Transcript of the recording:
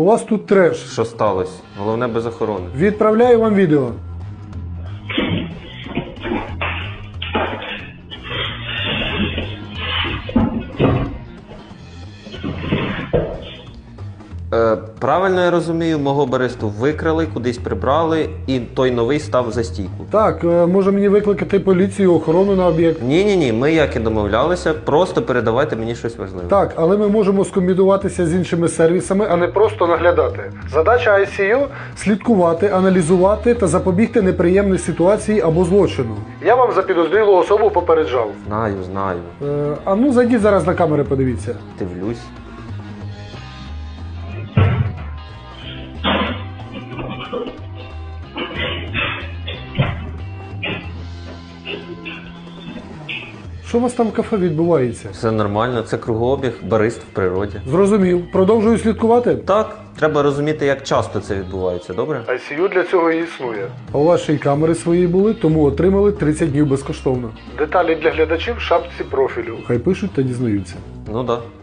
У вас тут треш. Що сталося? Головне без охорони. Відправляю вам відео. Е, правильно я розумію, мого баристу викрали, кудись прибрали, і той новий став за стійку. Так, е, може мені викликати поліцію, охорону на об'єкт. Ні, ні, ні, ми як і домовлялися, просто передавайте мені щось важливе. Так, але ми можемо скомбінуватися з іншими сервісами, а не просто наглядати. Задача ICU – слідкувати, аналізувати та запобігти неприємній ситуації або злочину. Я вам за підозрілу особу попереджав. Знаю, знаю. Е, а ну зайдіть зараз на камери, подивіться. Дивлюсь. Що у вас там в кафе відбувається? Все нормально, це кругообіг, барист в природі. Зрозумів. Продовжую слідкувати. Так, треба розуміти, як часто це відбувається, добре? ICU для цього і існує. А у вас ще й камери свої були, тому отримали 30 днів безкоштовно. Деталі для глядачів в шапці профілю. Хай пишуть та дізнаються. Ну так. Да.